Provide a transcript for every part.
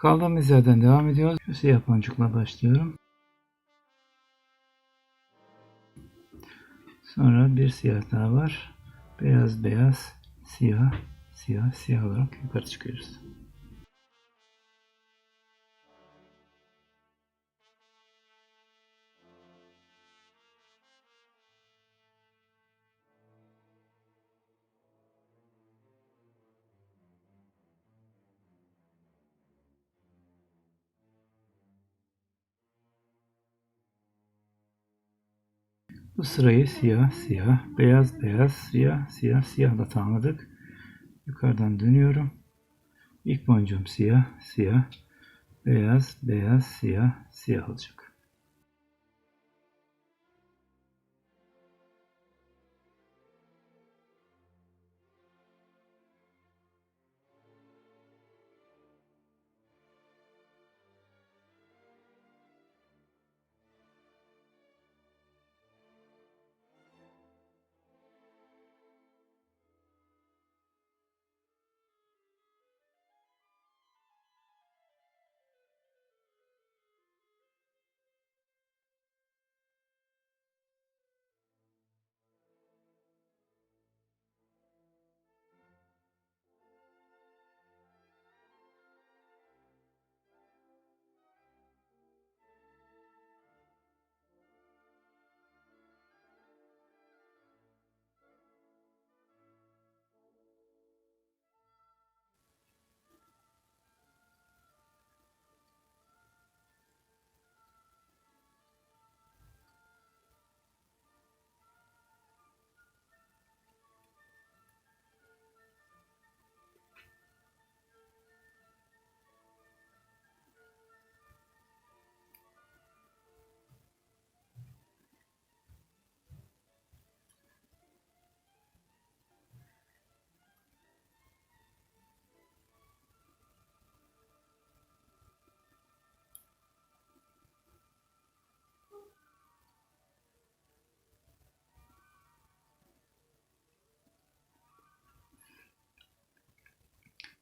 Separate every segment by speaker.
Speaker 1: Kaldığımız yerden devam ediyoruz. Şu siyah boncukla başlıyorum. Sonra bir siyah daha var. Beyaz beyaz siyah siyah siyah olarak yukarı çıkıyoruz. Bu sırayı siyah, siyah, beyaz, beyaz, siyah, siyah, siyahla tamamladık. Yukarıdan dönüyorum. İlk boncuğum siyah, siyah, beyaz, beyaz, siyah, siyah olacak.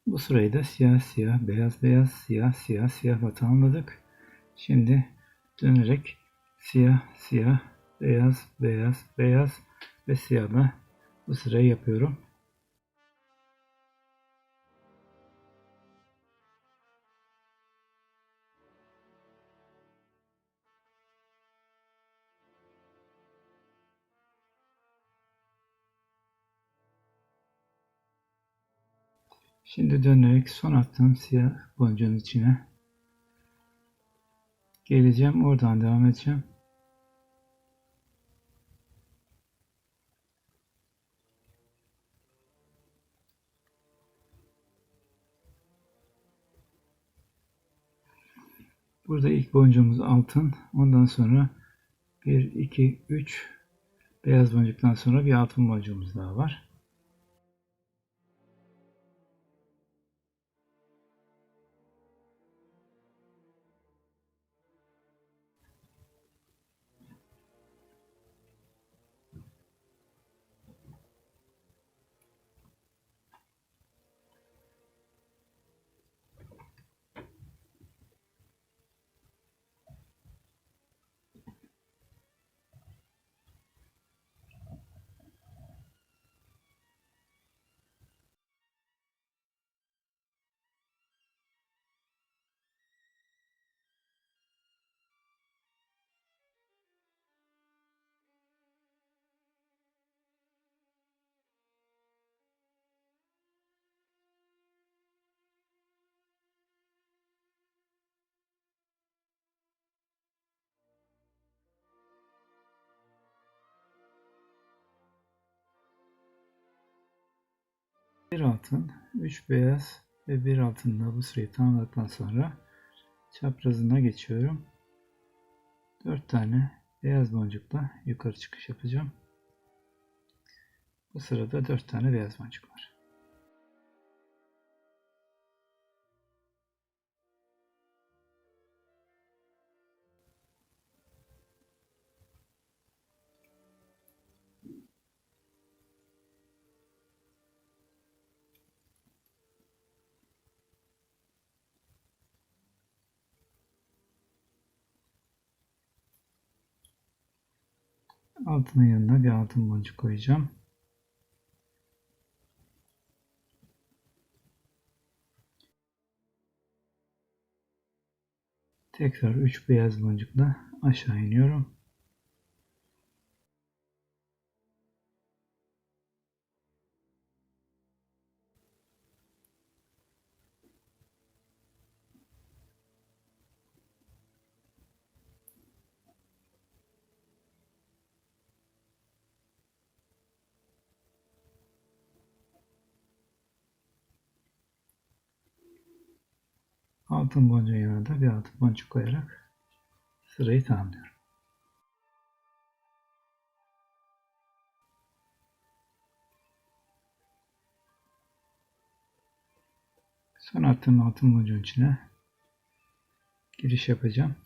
Speaker 1: Bu sırayı da siyah, siyah, beyaz, beyaz, siyah, siyah, siyahla tamamladık. Şimdi dönerek siyah, siyah, beyaz, beyaz, beyaz ve siyahla bu sırayı yapıyorum. Şimdi dönerek son attığım siyah boncuğun içine geleceğim. Oradan devam edeceğim. Burada ilk boncuğumuz altın. Ondan sonra 1, 2, 3 beyaz boncuktan sonra bir altın boncuğumuz daha var. Bir altın, 3 beyaz ve bir altınla bu sırayı tamamladıktan sonra çaprazına geçiyorum. 4 tane beyaz boncukla yukarı çıkış yapacağım. Bu sırada 4 tane beyaz boncuk var. Altının yanına bir altın boncuk koyacağım. Tekrar 3 beyaz boncukla aşağı iniyorum. Altın boncuğun yanına da bir altın boncuk koyarak sırayı tamamlıyorum. Son attığım altın boncuğun içine giriş yapacağım.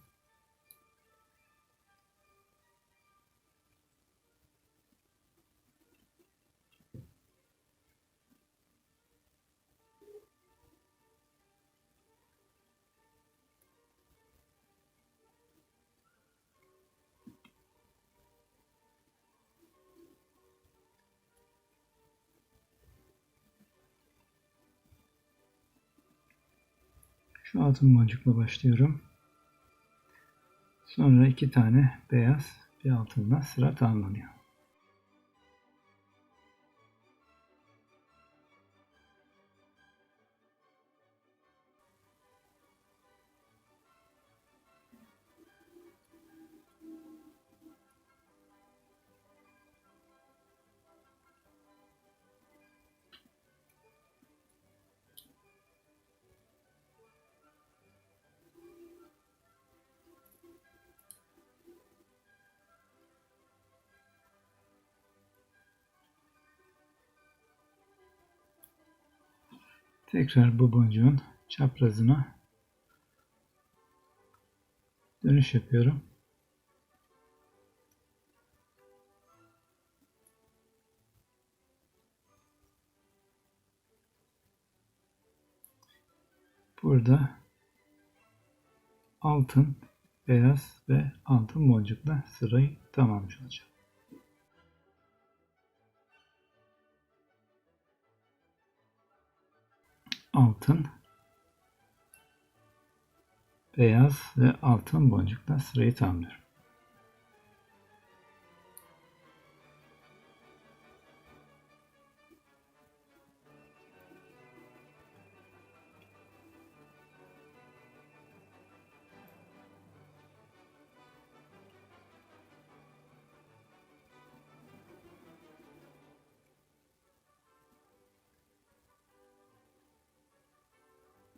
Speaker 1: Şu altın boncukla başlıyorum. Sonra iki tane beyaz bir altınla sıra tamamlanıyor. Tekrar bu boncuğun çaprazına dönüş yapıyorum. Burada altın, beyaz ve altın boncukla sırayı tamamlamış altın, beyaz ve altın boncukla sırayı tamamlıyorum.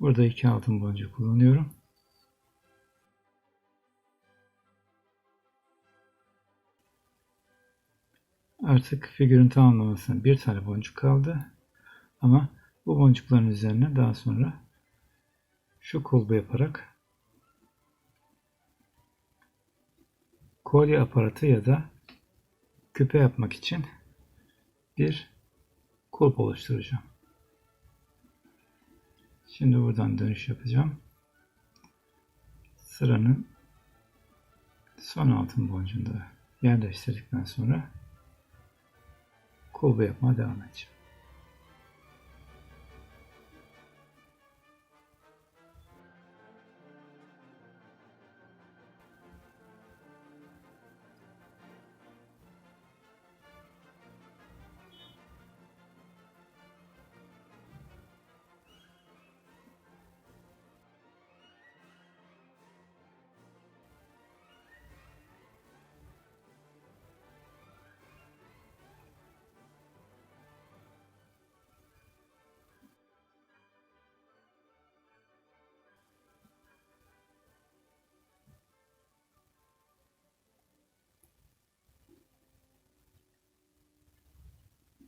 Speaker 1: Burada iki altın boncuk kullanıyorum. Artık figürün tamamlamasına bir tane boncuk kaldı. Ama bu boncukların üzerine daha sonra şu kulbu yaparak kolye aparatı ya da küpe yapmak için bir kulp oluşturacağım. Şimdi buradan dönüş yapacağım. Sıranın son altın boncuğunu da yerleştirdikten sonra kulbu yapmaya devam edeceğim.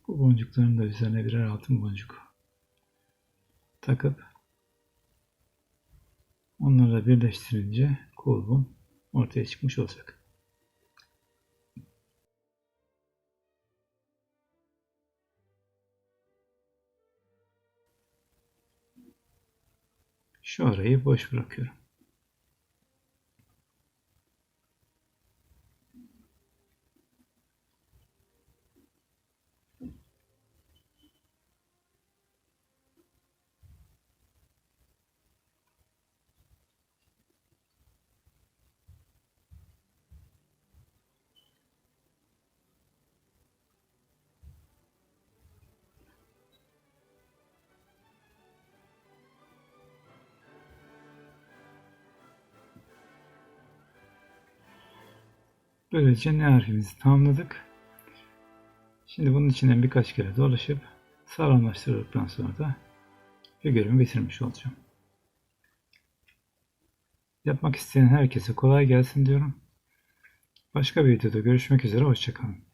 Speaker 1: Bu boncukların da üzerine birer altın boncuk takıp onları birleştirince kulbun ortaya çıkmış olacak. Şu arayı boş bırakıyorum. Böylece ne harfimizi tamamladık. Şimdi bunun içinden birkaç kere dolaşıp sağlamlaştırdıktan sonra da figürümü bitirmiş olacağım. Yapmak isteyen herkese kolay gelsin diyorum. Başka bir videoda görüşmek üzere. Hoşçakalın.